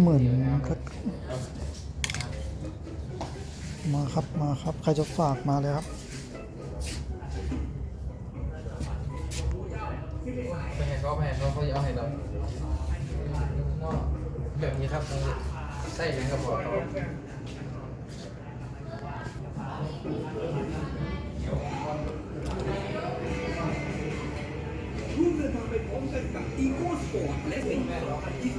เหมือนก็มาครับมาครับ ใครจะฝากมาเลยครับไปให้เขาไปให้เขาเขาจะเอาให้เรา นี้ครับใส่เป็นกระบอกเขาร่วมเดินทางไปพร้อมกันกับอีโก้สปอร์ตและสิ่งแวดล้อมที่